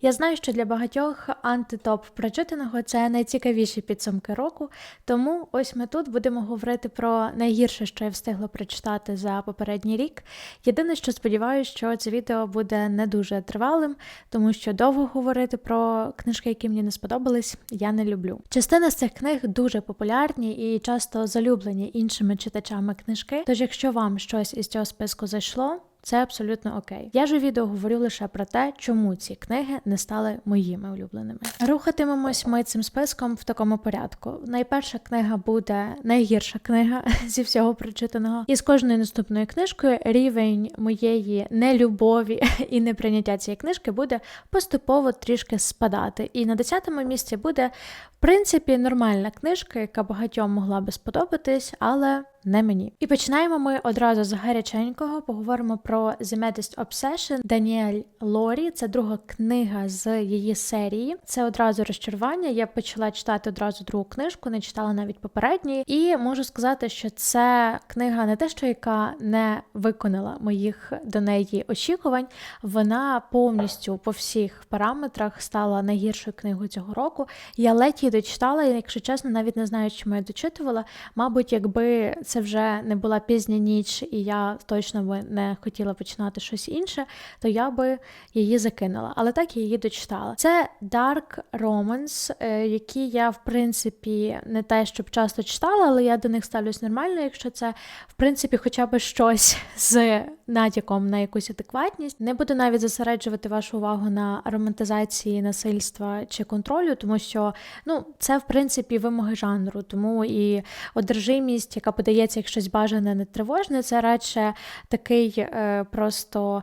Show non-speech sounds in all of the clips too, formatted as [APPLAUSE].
Я знаю, що для багатьох антитоп прочитаного це найцікавіші підсумки року. Тому ось ми тут будемо говорити про найгірше, що я встигла прочитати за попередній рік. Єдине, що сподіваюся, що це відео буде не дуже тривалим, тому що довго говорити про книжки, які мені не сподобались, я не люблю. Частина з цих книг дуже популярні і часто залюблені іншими читачами книжки. Тож, якщо вам щось із цього списку зайшло. Це абсолютно окей. Я ж у відео говорю лише про те, чому ці книги не стали моїми улюбленими. Рухатимемось ми цим списком в такому порядку. Найперша книга буде найгірша книга [LAUGHS] зі всього прочитаного. І з кожною наступною книжкою рівень моєї нелюбові [LAUGHS] і неприйняття цієї книжки буде поступово трішки спадати. І на десятому місці буде, в принципі, нормальна книжка, яка багатьом могла би сподобатись, але не мені. І починаємо ми одразу з гаряченького. Поговоримо про The Maddest Obsession Даніель Лорі. Це друга книга з її серії. Це одразу розчарування. Я почала читати одразу другу книжку, не читала навіть попередньої. І можу сказати, що це книга не те, що яка не виконала моїх до неї очікувань. Вона повністю по всіх параметрах стала найгіршою книгою цього року. Я ледь її дочитала, і якщо чесно, навіть не знаю, чому я дочитувала. Мабуть, якби це вже не була пізня ніч, і я точно би не хотіла починати щось інше, то я би її закинула. Але так я її дочитала. Це Dark Romance, е, які я, в принципі, не те, щоб часто читала, але я до них ставлюсь нормально, якщо це, в принципі, хоча б щось з натяком на якусь адекватність. Не буду навіть зосереджувати вашу увагу на романтизації насильства чи контролю, тому що ну, це, в принципі, вимоги жанру, тому і одержимість, яка подається як щось бажане, не тривожне, це радше такий е, просто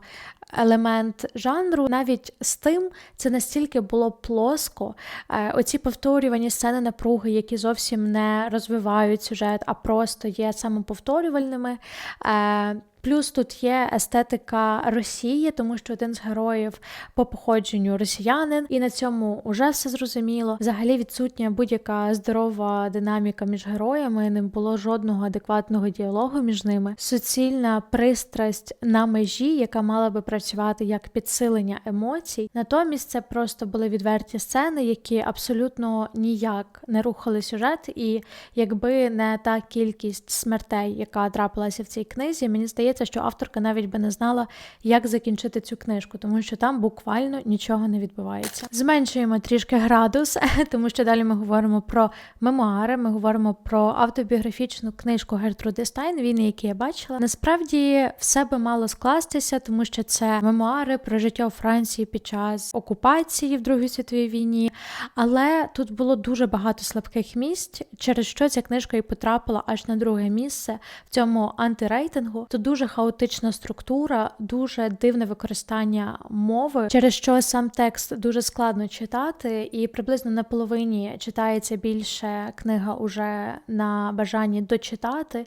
елемент жанру. Навіть з тим це настільки було плоско. Е, оці повторювані сцени напруги, які зовсім не розвивають сюжет, а просто є самоповторювальними. Е, Плюс тут є естетика Росії, тому що один з героїв по походженню росіянин, і на цьому вже все зрозуміло. Взагалі відсутня будь-яка здорова динаміка між героями, не було жодного адекватного діалогу між ними. Суцільна пристрасть на межі, яка мала би працювати як підсилення емоцій. Натомість це просто були відверті сцени, які абсолютно ніяк не рухали сюжет. І якби не та кількість смертей, яка трапилася в цій книзі, мені здається здається, що авторка навіть би не знала, як закінчити цю книжку, тому що там буквально нічого не відбувається. Зменшуємо трішки градус, [LAUGHS] тому що далі ми говоримо про мемуари, ми говоримо про автобіографічну книжку Гертруди Стайн, війни, які я бачила. Насправді все би мало скластися, тому що це мемуари про життя у Франції під час окупації в Другій світовій війні. Але тут було дуже багато слабких місць, через що ця книжка і потрапила аж на друге місце в цьому антирейтингу. Тут дуже дуже хаотична структура, дуже дивне використання мови, через що сам текст дуже складно читати, і приблизно на половині читається більше книга уже на бажанні дочитати,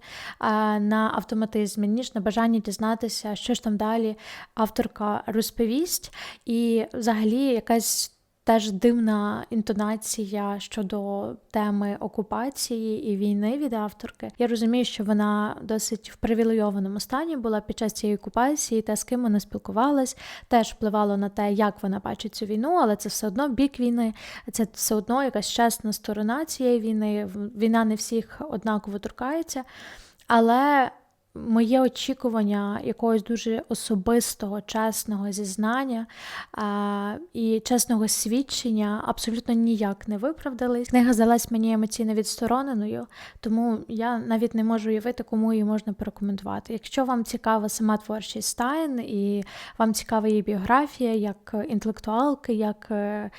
на автоматизмі, ніж на бажанні дізнатися, що ж там далі авторка розповість, і взагалі якась. Теж дивна інтонація щодо теми окупації і війни від авторки. Я розумію, що вона досить в привілейованому стані була під час цієї окупації, та з ким вона спілкувалась, теж впливало на те, як вона бачить цю війну, але це все одно бік війни, це все одно якась чесна сторона цієї війни. Війна не всіх однаково торкається. Але моє очікування якогось дуже особистого, чесного зізнання а, і чесного свідчення абсолютно ніяк не виправдались. Книга здалась мені емоційно відстороненою, тому я навіть не можу уявити, кому її можна порекомендувати. Якщо вам цікава сама творчість Стайн і вам цікава її біографія як інтелектуалки, як е,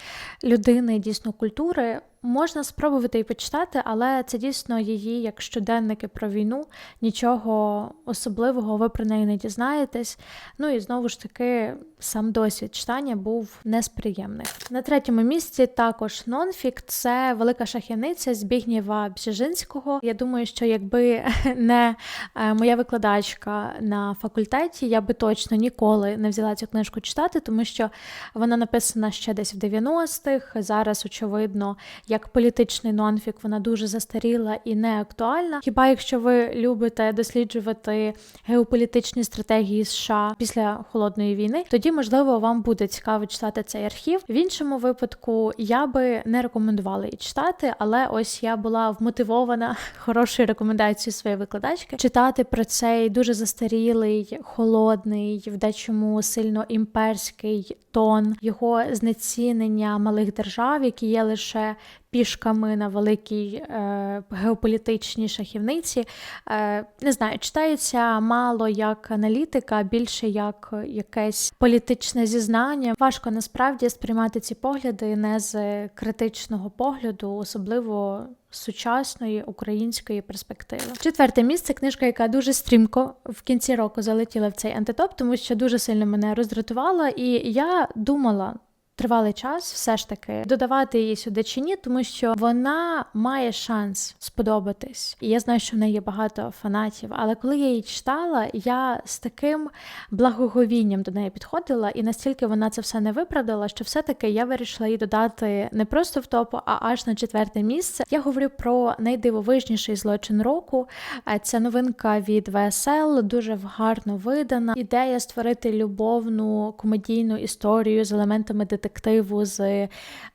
людини дійсно культури. Можна спробувати і почитати, але це дійсно її як щоденники про війну, нічого особливого ви про неї не дізнаєтесь. Ну і знову ж таки, сам досвід читання був несприємний. На третьому місці також нонфік це велика шахяниця Збігнєва Бжежинського. Я думаю, що якби [LAUGHS] не е, моя викладачка на факультеті, я би точно ніколи не взяла цю книжку читати, тому що вона написана ще десь в 90-х. Зараз, очевидно, як як політичний нонфік вона дуже застаріла і не актуальна. Хіба якщо ви любите досліджувати геополітичні стратегії США після холодної війни, тоді можливо вам буде цікаво читати цей архів. В іншому випадку я би не рекомендувала і читати, але ось я була вмотивована [LAUGHS] хорошою рекомендацією своєї викладачки читати про цей дуже застарілий, холодний, в дечому сильно імперський тон, його знецінення малих держав, які є лише пішками на великій е, геополітичній шахівниці. Е, Не знаю, читається мало як аналітика, більше як якесь політичне зізнання. Важко насправді сприймати ці погляди не з критичного погляду, особливо. Сучасної української перспективи. Четверте місце книжка, яка дуже стрімко в кінці року залетіла в цей антитоп, тому що дуже сильно мене роздратувала, і я думала тривалий час все ж таки додавати її сюди чи ні, тому що вона має шанс сподобатись. І я знаю, що в неї є багато фанатів. Але коли я її читала, я з таким благоговінням до неї підходила, і настільки вона це все не виправдала, що все-таки я вирішила її додати не просто в топу, а аж на четверте місце. Я говорю про найдивовижніший злочин року. Це новинка від ВСЛ, дуже гарно видана. Ідея створити любовну комедійну історію з елементами детективу детективу з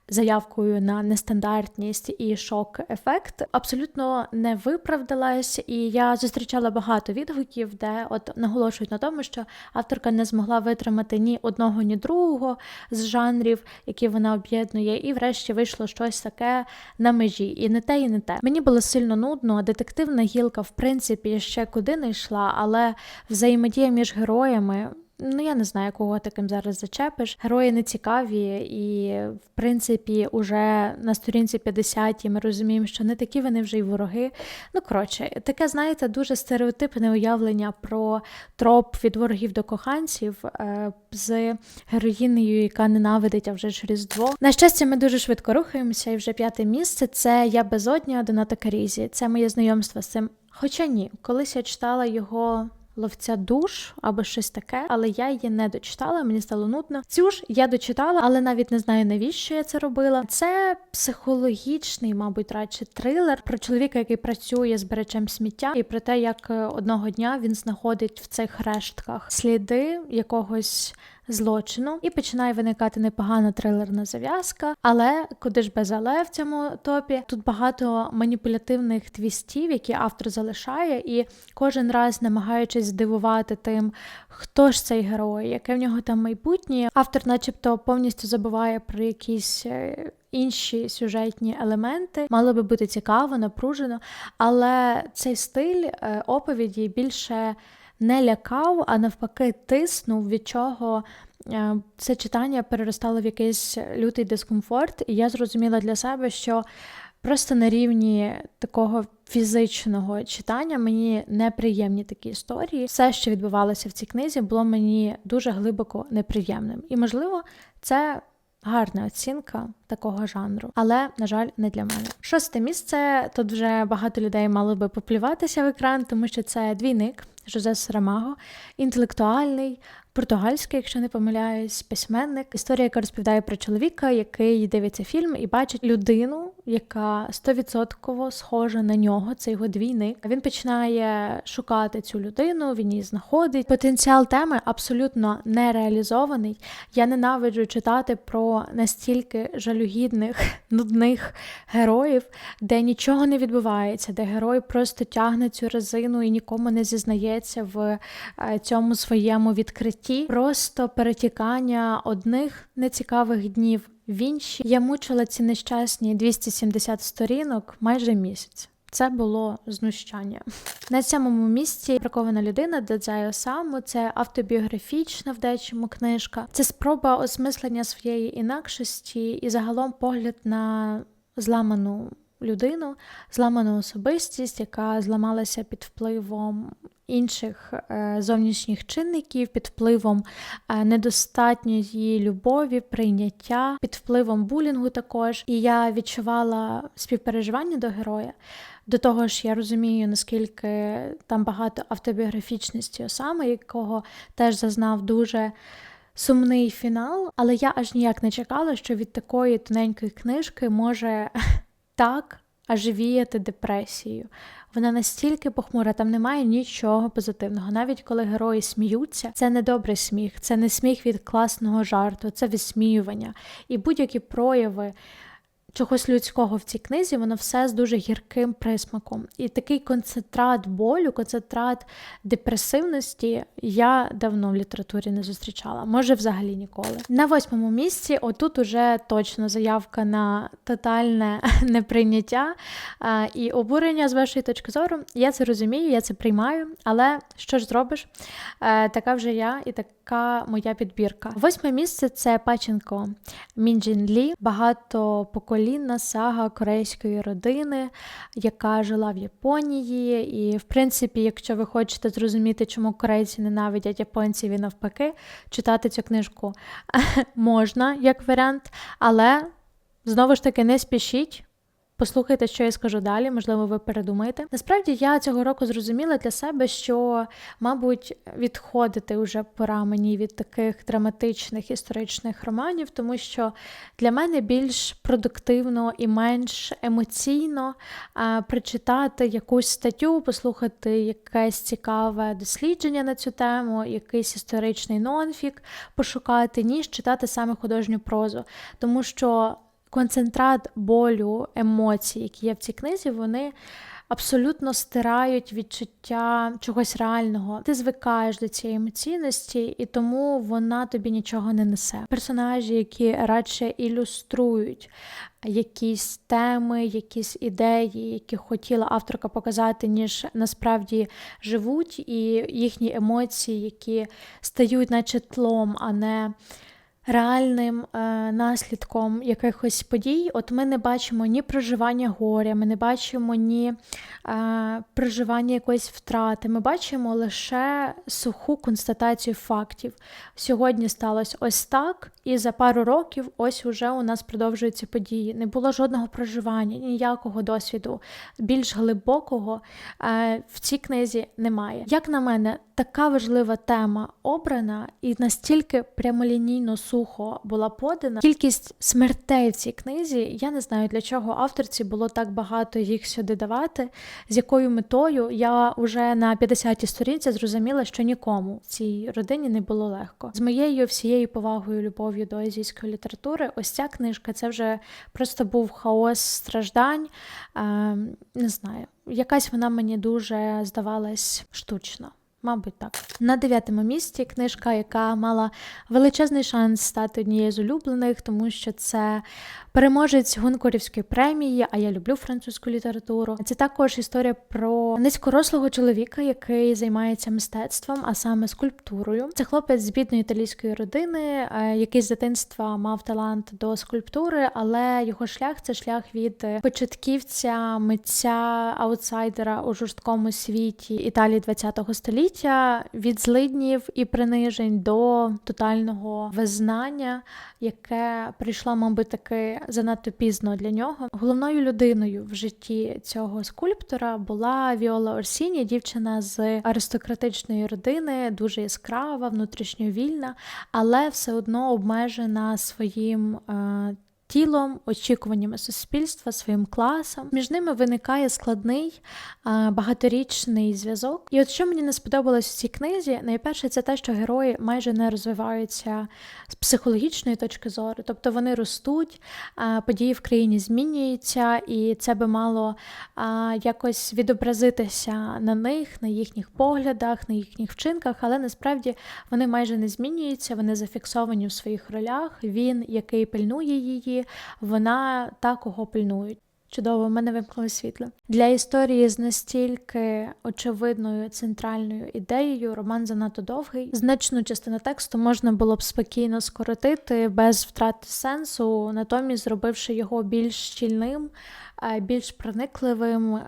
заявкою на нестандартність і шок-ефект абсолютно не виправдалась, і я зустрічала багато відгуків, де от наголошують на тому, що авторка не змогла витримати ні одного, ні другого з жанрів, які вона об'єднує, і врешті вийшло щось таке на межі. І не те, і не те. Мені було сильно нудно. Детективна гілка, в принципі, ще куди не йшла, але взаємодія між героями ну я не знаю, кого таким зараз зачепиш. Герої не цікаві, і в принципі, уже на сторінці 50 ми розуміємо, що не такі вони вже й вороги. Ну коротше, таке, знаєте, дуже стереотипне уявлення про троп від ворогів до коханців е, з героїнею, яка ненавидить, а вже ж різдво. На щастя, ми дуже швидко рухаємося, і вже п'яте місце це я безодня Доната Карізі. Це моє знайомство з цим. Хоча ні, колись я читала його ловця душ або щось таке, але я її не дочитала, мені стало нудно. Цю ж я дочитала, але навіть не знаю, навіщо я це робила. Це психологічний, мабуть, радше трилер про чоловіка, який працює з беречем сміття, і про те, як е, одного дня він знаходить в цих рештках сліди якогось злочину, і починає виникати непогана трилерна зав'язка. Але куди ж без але в цьому топі? Тут багато маніпулятивних твістів, які автор залишає, і кожен раз намагаючись здивувати тим, хто ж цей герой, яке в нього там майбутнє. Автор, начебто, повністю забуває про якісь. Е, інші сюжетні елементи мало би бути цікаво, напружено, але цей стиль е, оповіді більше не лякав, а навпаки, тиснув, від чого е, це читання переростало в якийсь лютий дискомфорт, і я зрозуміла для себе, що просто на рівні такого фізичного читання мені неприємні такі історії. Все, що відбувалося в цій книзі, було мені дуже глибоко неприємним. І, можливо, це. Гарна оцінка такого жанру, але, на жаль, не для мене. Шосте місце. Тут вже багато людей мало би поплюватися в екран, тому що це двійник Жозе Сарамаго, інтелектуальний, португальський, якщо не помиляюсь, письменник. Історія, яка розповідає про чоловіка, який дивиться фільм і бачить людину, яка стовідсотково схожа на нього. Це його двійник. Він починає шукати цю людину, він її знаходить. Потенціал теми абсолютно не реалізований. Я ненавиджу читати про настільки жалюгідних, [LAUGHS] нудних героїв, де нічого не відбувається, де герой просто тягне цю резину і нікому не зізнається в е, цьому своєму відкритті житті, просто перетікання одних нецікавих днів в інші. Я мучила ці нещасні 270 сторінок майже місяць. Це було знущання. На цьому місці прикована людина Дедзайо Саму, це автобіографічна в дечому книжка. Це спроба осмислення своєї інакшості і загалом погляд на зламану людину, зламану особистість, яка зламалася під впливом інших е, зовнішніх чинників, під впливом е, недостатньої любові, прийняття, під впливом булінгу також. І я відчувала співпереживання до героя. До того ж, я розумію, наскільки там багато автобіографічності Осами, якого теж зазнав дуже сумний фінал, але я аж ніяк не чекала, що від такої тоненької книжки може так аж віяти депресією. Вона настільки похмура, там немає нічого позитивного. Навіть коли герої сміються, це не добрий сміх, це не сміх від класного жарту, це висміювання. І будь-які прояви чогось людського в цій книзі, воно все з дуже гірким присмаком. І такий концентрат болю, концентрат депресивності я давно в літературі не зустрічала, може взагалі ніколи. На восьмому місці, отут уже точно заявка на тотальне [LAUGHS] неприйняття і обурення з вашої точки зору. Я це розумію, я це приймаю, але що ж зробиш? А, така вже я і така моя підбірка. Восьме місце це Паченко Мінджін Лі, багатопоколінна сага корейської родини, яка жила в Японії. І, в принципі, якщо ви хочете зрозуміти, чому корейці ненавидять японців і навпаки, читати цю книжку [LAUGHS] можна як варіант, але знову ж таки не спішіть. Послухайте, що я скажу далі, можливо, ви передумаєте. Насправді я цього року зрозуміла для себе, що, мабуть, відходити вже пора мені від таких драматичних історичних романів, тому що для мене більш продуктивно і менш емоційно а, прочитати якусь статтю, послухати якесь цікаве дослідження на цю тему, якийсь історичний нонфік пошукати, ніж читати саме художню прозу. Тому що концентрат болю, емоцій, які є в цій книзі, вони абсолютно стирають відчуття чогось реального. Ти звикаєш до цієї емоційності, і тому вона тобі нічого не несе. Персонажі, які радше ілюструють. Якісь теми, якісь ідеї, які хотіла авторка показати, ніж насправді живуть, і їхні емоції, які стають наче тлом, а не реальним е, наслідком якихось подій, от ми не бачимо ні проживання горя, ми не бачимо ні е, проживання якоїсь втрати. Ми бачимо лише суху констатацію фактів. Сьогодні сталося ось так, і за пару років ось уже у нас продовжуються події. Не було жодного проживання, ніякого досвіду, більш глибокого е, в цій книзі немає. Як на мене, така важлива тема обрана і настільки прямолінійно сухо була подана. Кількість смертей в цій книзі, я не знаю для чого авторці було так багато їх сюди давати, з якою метою я вже на 50-й сторінці зрозуміла, що нікому цій родині не було легко. З моєю всією повагою, любов'ю до азійської літератури, ось ця книжка це вже просто був хаос страждань. Е, не знаю, якась вона мені дуже здавалась штучна. Мабуть, так. На дев'ятому місці книжка, яка мала величезний шанс стати однією з улюблених, тому що це переможець Гункурівської премії, а я люблю французьку літературу. Це також історія про низькорослого чоловіка, який займається мистецтвом, а саме скульптурою. Це хлопець з бідної італійської родини, е, який з дитинства мав талант до скульптури, але його шлях це шлях від початківця, митця, аутсайдера у жорсткому світі Італії ХХ століття, від злиднів і принижень до тотального визнання, яке прийшло, мабуть, таки занадто пізно для нього. Головною людиною в житті цього скульптора була Віола Орсіні, дівчина з аристократичної родини, дуже яскрава, внутрішньо вільна, але все одно обмежена своїм. Е, тілом, очікуваннями суспільства, своїм класом. Між ними виникає складний багаторічний зв'язок. І от що мені не сподобалось в цій книзі, найперше, це те, що герої майже не розвиваються з психологічної точки зору, тобто вони ростуть, події в країні змінюються, і це би мало якось відобразитися на них, на їхніх поглядах, на їхніх вчинках, але насправді вони майже не змінюються, вони зафіксовані в своїх ролях. Він, який пильнує її вона та, кого пильнують. Чудово, в мене вимкнули світло. Для історії з настільки очевидною центральною ідеєю роман занадто довгий. Значну частину тексту можна було б спокійно скоротити без втрати сенсу, натомість зробивши його більш щільним, е, більш проникливим.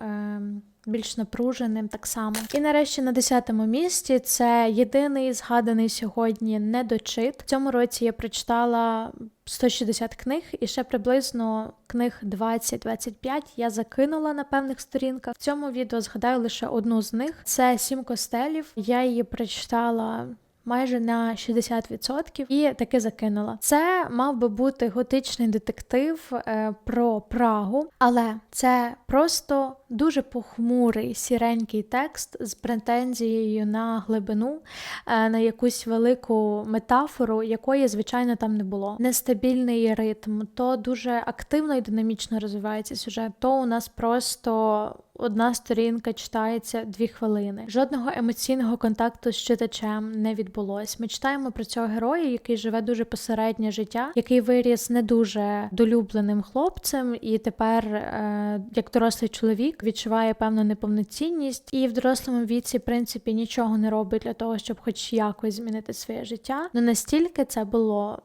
Більш напруженим так само. І нарешті на 10-му місці це єдиний згаданий сьогодні недочит. В цьому році я прочитала 160 книг, і ще приблизно книг 20-25 я закинула на певних сторінках. В цьому відео згадаю лише одну з них: це Сім костелів. Я її прочитала майже на 60% і таки закинула. Це мав би бути готичний детектив е, про Прагу, але це просто дуже похмурий сіренький текст з претензією на глибину, е, на якусь велику метафору, якої, звичайно, там не було. Нестабільний ритм, то дуже активно і динамічно розвивається сюжет, то у нас просто одна сторінка читається дві хвилини. Жодного емоційного контакту з читачем не відбулось. Ми читаємо про цього героя, який живе дуже посереднє життя, який виріс не дуже долюбленим хлопцем, і тепер, е, як дорослий чоловік, відчуває певну неповноцінність, і в дорослому віці, в принципі, нічого не робить для того, щоб хоч якось змінити своє життя. Ну настільки це було.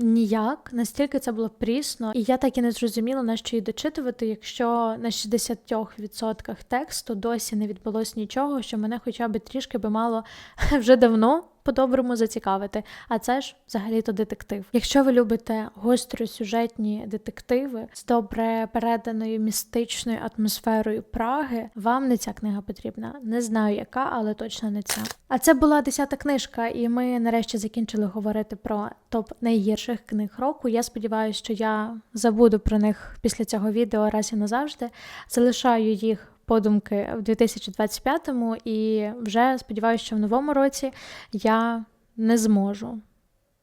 Ніяк, настільки це було прісно, і я так і не зрозуміла, на що її дочитувати, якщо на 60% тексту досі не відбулось нічого, що мене хоча б трішки би мало [LAUGHS] вже давно по-доброму зацікавити. А це ж взагалі-то детектив. Якщо ви любите гостросюжетні детективи з добре переданою містичною атмосферою Праги, вам не ця книга потрібна. Не знаю, яка, але точно не ця. А це була десята книжка, і ми нарешті закінчили говорити про топ найгірших книг року. Я сподіваюся, що я забуду про них після цього відео раз і назавжди. Залишаю їх подумки в 2025-му і вже сподіваюся, що в новому році я не зможу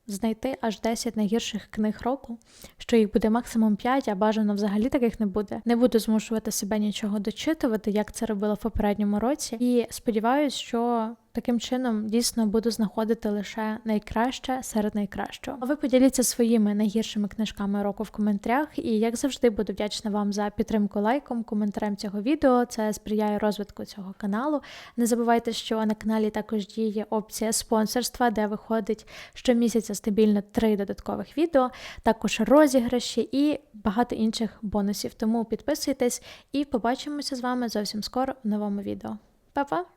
знайти аж 10 найгірших книг року, що їх буде максимум 5, а бажано взагалі таких не буде. Не буду змушувати себе нічого дочитувати, як це робила в попередньому році. І сподіваюся, що таким чином дійсно буду знаходити лише найкраще серед найкращого. А ви поділіться своїми найгіршими книжками року в коментарях. І як завжди буду вдячна вам за підтримку лайком, коментарем цього відео. Це сприяє розвитку цього каналу. Не забувайте, що на каналі також діє опція спонсорства, де виходить щомісяця стабільно три додаткових відео, також розіграші і багато інших бонусів. Тому підписуйтесь і побачимося з вами зовсім скоро в новому відео. Па-па!